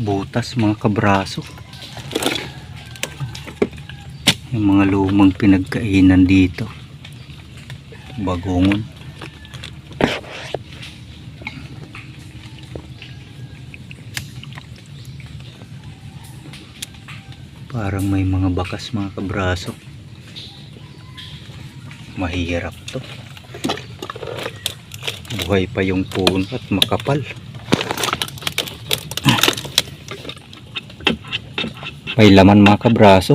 butas mga kabraso. Yung mga lumang pinagkainan dito. Bagongon parang may mga bakas mga kabraso. Mahirap to. Buhay pa yung puno at makapal may laman mga kabraso.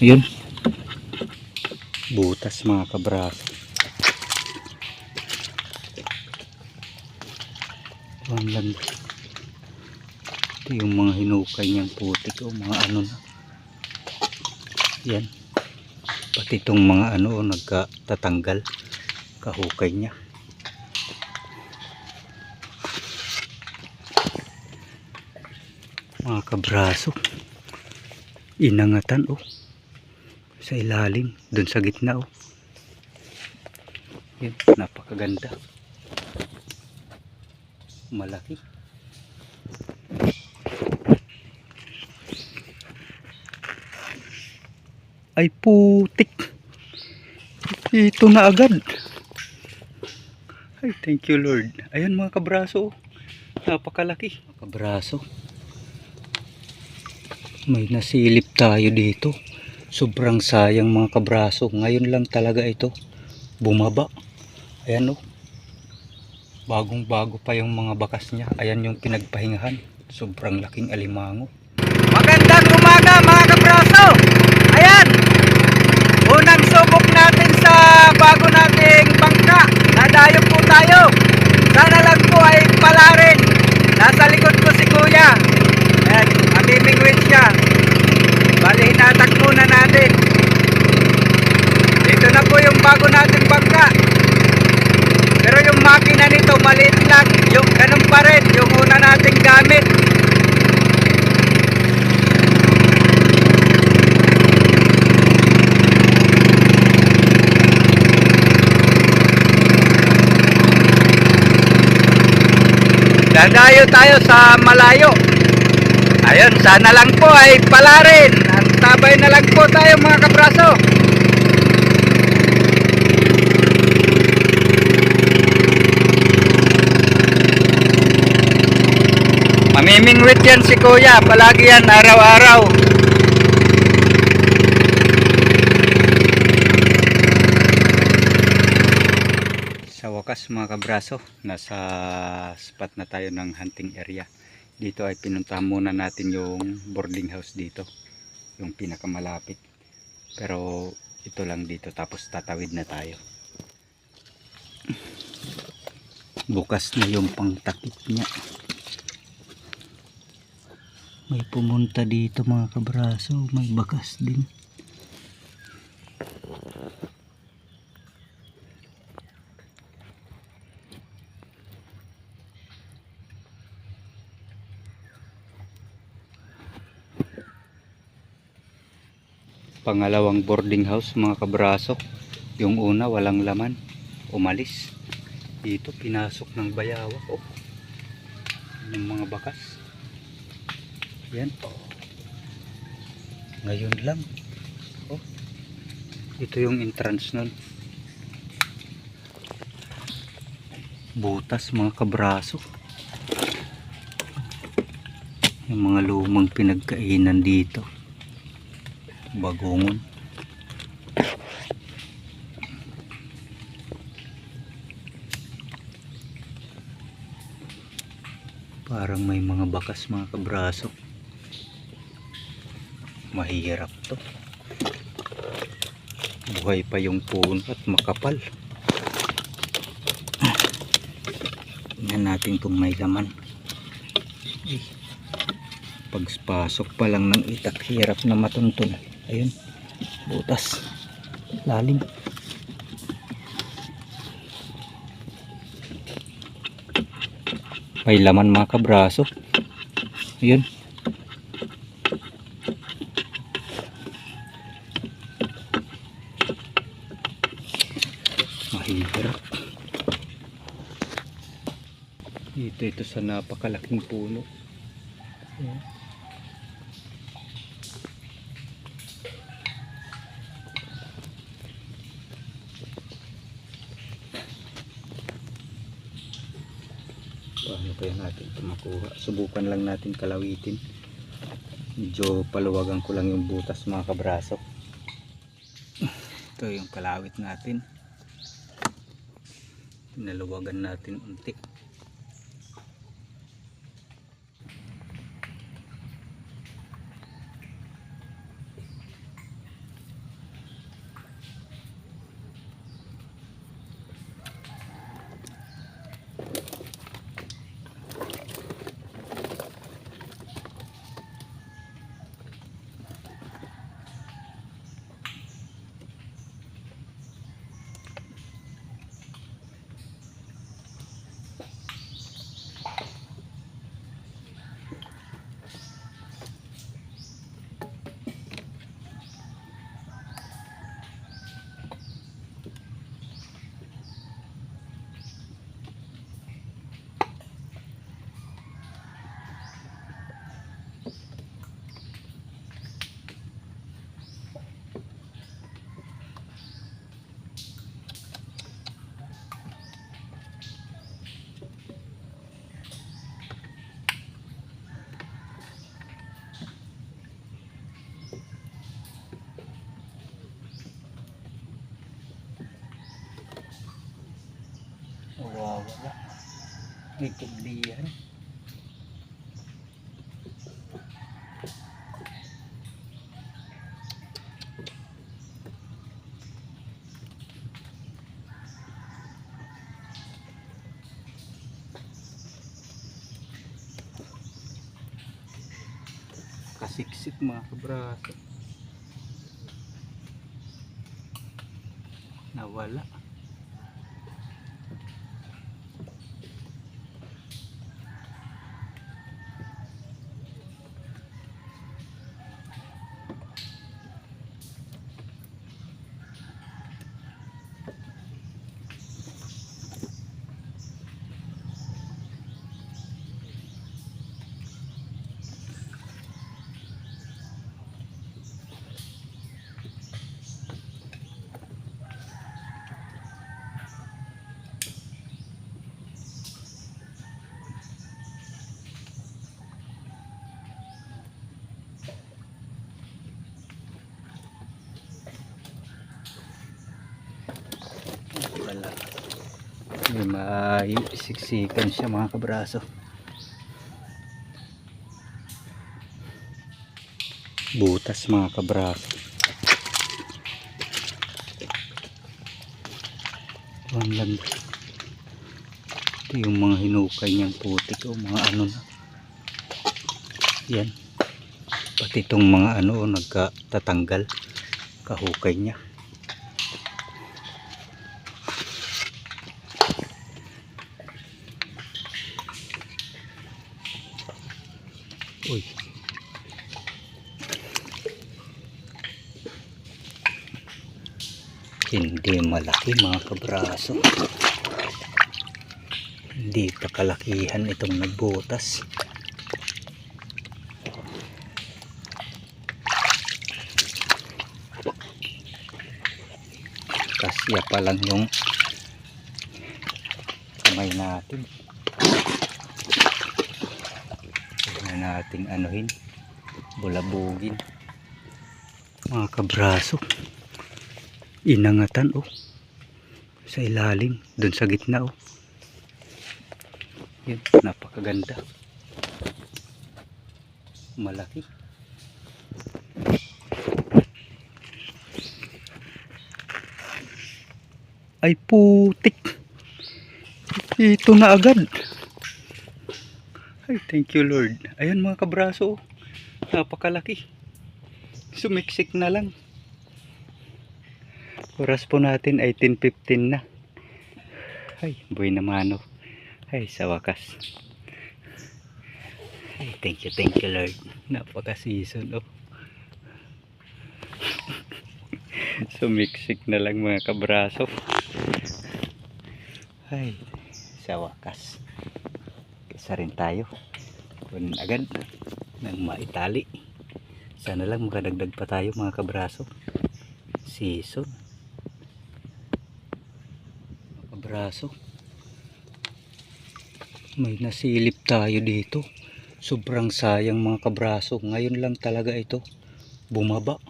Yun butas mga kabraso. Ang landa ito yung mga hinukay niyang putik o mga ano na. Yan. Pati itong mga ano o nagkatatanggal kahukay niya. Mga kabraso inangatan oh. Sa ilalim dun sa gitna oh. Yun napakaganda. Malaki. Ay putik. Ito na agad. Ay thank you lord. Ayan mga kabraso oh. napakalaki. Kabraso may nasilip tayo dito. Sobrang sayang mga kabraso. Ngayon lang talaga ito bumaba. Ayan o bagong bago pa yung mga bakas niya. Ayan yung pinagpahingahan. Sobrang laking alimango. Magandang umaga mga kabraso ayan unang subok natin sa bago nating bangka nadayo po tayo sana lang po ay pala rin nasa likod ko si kuya ayan mamimingwit siya bali hinatak muna natin dito na po yung bago nating bangka pero yung makina nito maliit lang yung ganun pa rin yung una nating gamit Dadayo tayo sa malayo. Ayun, sana lang po ay pala rin. At tabay na lang po tayo mga kabraso. Mamimingwit yan si kuya. Palagi yan araw-araw. Wakas mga kabraso, nasa spot na tayo ng hunting area. Dito ay pinuntahan muna natin yung boarding house dito. Yung pinakamalapit. Pero ito lang dito tapos tatawid na tayo. Bukas na yung pangtakip niya. May pumunta dito mga kabraso, may bakas din. Pangalawang boarding house mga kabraso yung una walang laman. Umalis. Dito pinasok ng bayawak oh. yung mga bakas. Yan. Ngayon lang. Oh. ito yung entrance nun. Butas mga kabraso yung mga lumang pinagkainan dito bagongon parang may mga bakas mga kabraso. Mahirap to. Buhay pa yung puno at makapal. Tingnan natin kung may laman. Pagpasok pa lang ng itak hirap na matuntun ayun. Butas. Lalim. May laman mga kabraso. Ayun. Mahirap dito ito sa napakalaking puno. Ayan. Paano kaya natin ito makuha? Subukan lang natin kalawitin. Medyo paluwagan ko lang yung butas mga kabraso. Ito yung kalawit natin. Pinaluwagan natin unti. Nawawala. May kublihan. Kasiksik mga kabraso. Nawala. Wala. May maisiksikan siya mga kabraso. Butas mga kabraso. Ang landa. Ito yung mga hinukay niyang putik o mga ano na. Yan. Pati itong mga ano o nagkatatanggal. Kahukay niya. Uy. Hindi malaki mga kabraso. Hindi pa kalakihan itong nagbutas. Kasya pa lang yung kamay natin. Huwag na nating anuhin. Bulabugin. Mga kabraso. Inangatan oh. Sa ilalim. Doon sa gitna oh. Yan. Napakaganda. Malaki. Ay putik. Ito na agad. Ay, thank you Lord. Ayan mga kabraso. oh. Napakalaki. Sumiksik na lang. Oras po natin ay 10.15 na. Ay, buhay naman oh. Ay, sa wakas. Ay, thank you, thank you Lord. Napaka-season oh. Sumiksik na lang mga kabraso. Ay, sa wakas. Isa rin tayo. Kunin agad. ng maitali. Sana lang makadagdag pa tayo mga kabraso. Season mga kabraso. May nasilip tayo dito. Sobrang sayang mga kabraso. Ngayon lang talaga ito bumaba.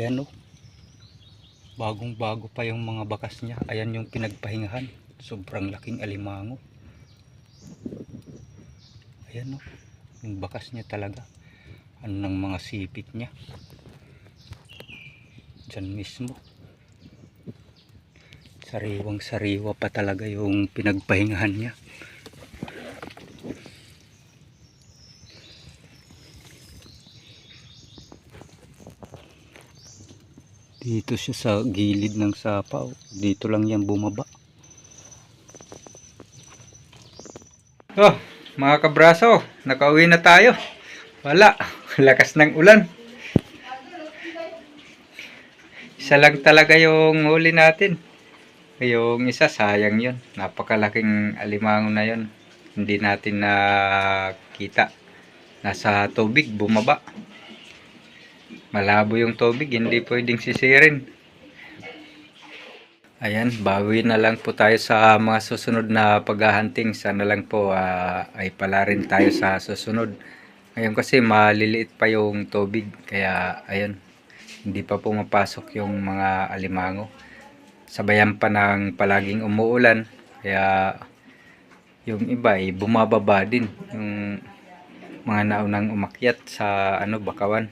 Ayan o bagong bago pa yung mga bakas niya. Ayan yung pinagpahingahan. Sobrang laking alimango ayan o yung bakas niya talaga. Ano ng mga sipit niya. Dyan mismo. Sariwang sariwa pa talaga yung pinagpahingahan niya. Dito siya sa gilid ng sapaw dito lang yan bumaba. Oh mga kabraso nakauwi na tayo. Wala lakas ng ulan. Isa lang talaga yung huli natin. Yung isa sayang yun. Napakalaking alimango na yun. Hindi natin nakita. Nasa tubig bumaba. Malabo yung tubig hindi pwedeng sisirin ayan bawi na lang po tayo sa mga susunod na paghahunting sana lang po ah, ay pala rin tayo sa susunod. Ngayon kasi maliliit pa yung tubig kaya ayun hindi pa pumapasok yung mga alimango. Sabayan pa ng palaging umuulan kaya yung iba ay bumababa din yung mga naunang umakyat sa ano bakawan